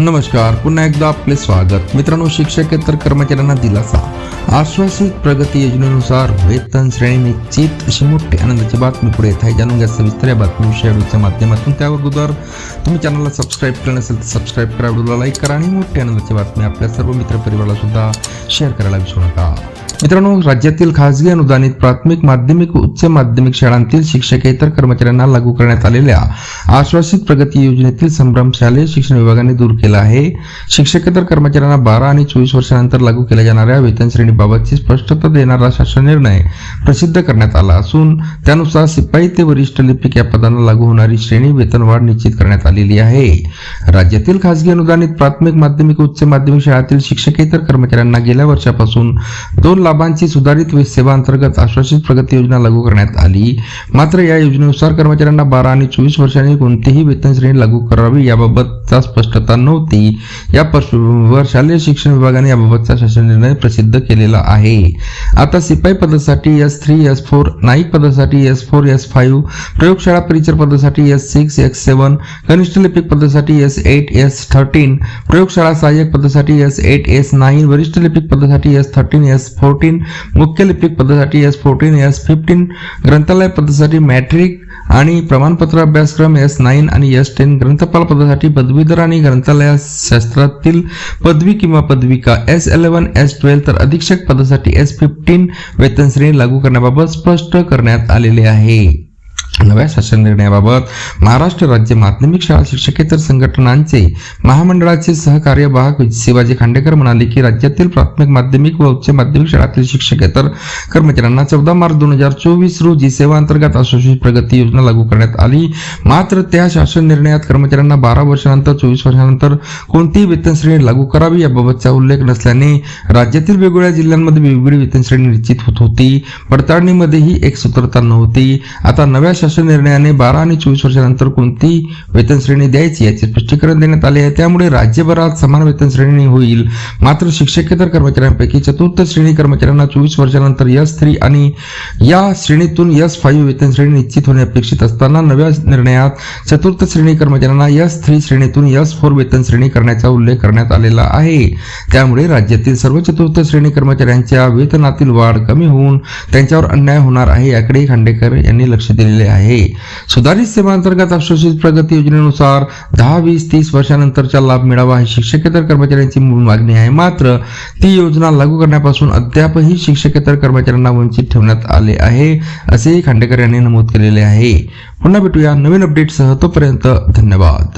नमस्कार पुन्हा एकदा आपले स्वागत. मित्रांनो शिक्षकेतर कर्मचाऱ्यांना दिलासा. आश्वासित प्रगती योजनेनुसार वेतन श्रेणी निश्चित अशी मोठी आनंदाची बातमी पुढे येत आहे. जाणून घ्या सविस्तर या बातमी व्हिडिओच्या माध्यमातून. त्या अगोदर तुम्ही चॅनलला सबस्क्राईब केलं नसेल तर सबस्क्राईब करा व्हिडिओला लाईक करा आणि मोठी आनंदाची बातमी आपल्या सर्व मित्रपरिवाराला सुद्धा शेअर करायला विसरू नका. मित्रांनो राज्यातील खासगी अनुदानित प्राथमिक माध्यमिक उच्च माध्यमिक शाळांतील शिक्षकेतर कर्मचाऱ्यांना लागू करण्यात आलेल्या आश्वासित प्रगती योजनेतील संभ्रम शालेय शिक्षण विभागाने दूर केला आहे. शिक्षकेतर कर्मचाऱ्यांना बारा आणि चोवीस वर्षानंतर लागू केल्या जाणाऱ्या वेतन श्रेणीबाबतची स्पष्टता देणारा शासन निर्णय प्रसिद्ध करण्यात आला असून त्यानुसार शिपाई ते वरिष्ठ लिपिक या पदांना लागू होणारी श्रेणी वेतनवाढ निश्चित करण्यात आलेली आहे. राज्यातील खासगी अनुदानित प्राथमिक माध्यमिक उच्च माध्यमिक शाळातील शिक्षकेतर कर्मचाऱ्यांना गेल्या वर्षापासून दोन लाभांची सुधारित वे सेवा अंतर्गत आश्वासित प्रगती योजना लागू करण्यात आली. मात्र या योजनेनुसार कर्मचाऱ्यांना बारा आणि चोवीस वर्षांनी कोणतीही वेतन श्रेणी लागू करावी याबाबतचा स्पष्टता नव्हती. या पार्श्वभूमीवर शालेय शिक्षण विभागाने याबाबतचा शासन निर्णय प्रसिद्ध केलेला आहे. आता शिपाई पदासाठी S three S four Naik पदासाठी एस फोर एस फाईव्ह प्रयोगशाळा परिचर पदासाठी एस सिक्स एस सेवन कनिष्ठ लिपिक पदासाठी एस एट एस थर्टीन प्रयोगशाळा सहाय्यक पदासाठी एस एट एस नाईन वरिष्ठ लिपिक पदासाठी S thirteen S four fourteen मुख्य लिपिक पदासाठी एस फोर्टीन एस फिफ्टीन ग्रंथालय पदासाठी मॅट्रिक आणि प्रमाणपत्र अभ्यासक्रम एस नाईन आणि एस टेन ग्रंथपाल पदासाठी पदवीधर आणि ग्रंथालय शास्त्रातील पदवी किंवा पदविका. एस इलेव्हन एस ट्वेल्व तर अधीक्षक पदासाठी एस फिफ्टीन वेतन श्रेणी लागू करण्याबाबत स्पष्ट करण्यात आलेले आहे. नव्या शासन निर्णयाबाबत महाराष्ट्र राज्य माध्यमिक शाळा शिक्षकेतर संघटनांचे महामंडळाचे सहकार्यवाहक शिवाजी खांडेकर म्हणाले की राज्यातील प्राथमिक माध्यमिक व उच्च माध्यमिक शाळातील शिक्षकेतर कर्मचाऱ्यांना चौदा मार्च दोन हजार चोवीस रोजी सेवा अंतर्गत आश्वासित प्रगती योजना लागू करण्यात आली. मात्र त्या शासन निर्णयात कर्मचाऱ्यांना बारा वर्षानंतर चोवीस वर्षानंतर कोणतीही वेतन श्रेणी लागू करावी याबाबतचा उल्लेख नसल्याने राज्यातील वेगवेगळ्या जिल्ह्यांमध्ये वेगवेगळी वेतन श्रेणी निश्चित होत होती. पडताळणीमध्येही एक सूत्रता नव्हती. आता नव्या शासन निर्णयाने बारा आणि चोवीस वर्षानंतर कोणती वेतन श्रेणी द्यायची याचे स्पष्टीकरण देण्यात आले आहे. त्यामुळे राज्यभरात समान वेतन श्रेणी होईल. मात्र शिक्षकेतर कर्मचाऱ्यांपैकी चतुर्थ श्रेणी कर्मचाऱ्यांना चोवीस वर्षानंतर यस थ्री आणि या श्रेणीतून यस फाईव्ह वेतन श्रेणी निश्चित होणे अपेक्षित असताना नव्या निर्णयात चतुर्थ श्रेणी कर्मचाऱ्यांना यस थ्री श्रेणीतून यस फोर वेतन श्रेणी करण्याचा उल्लेख करण्यात आलेला आहे. त्यामुळे राज्यातील सर्व चतुर्थ श्रेणी कर्मचाऱ्यांच्या वेतनातील वाढ कमी होऊन त्यांच्यावर अन्याय होणार आहे याकडे खांडेकर यांनी लक्ष दिलेले आहे. सुधारित सेवांतर्गत अशोषित प्रगती योजनेनुसार दहा वीस तीस वर्षानंतरचा लाभ मिळावा ही शिक्षकेतर कर्मचाऱ्यांची मूळ मागणी आहे. मात्र ती योजना लागू करण्यापासून अद्यापही शिक्षकेतर कर्मचाऱ्यांना वंचित ठेवण्यात आले आहे असेही खांडेकर यांनी नमूद केलेले आहे. पुन्हा भेटूया नवीन अपडेटसह तोपर्यंत धन्यवाद.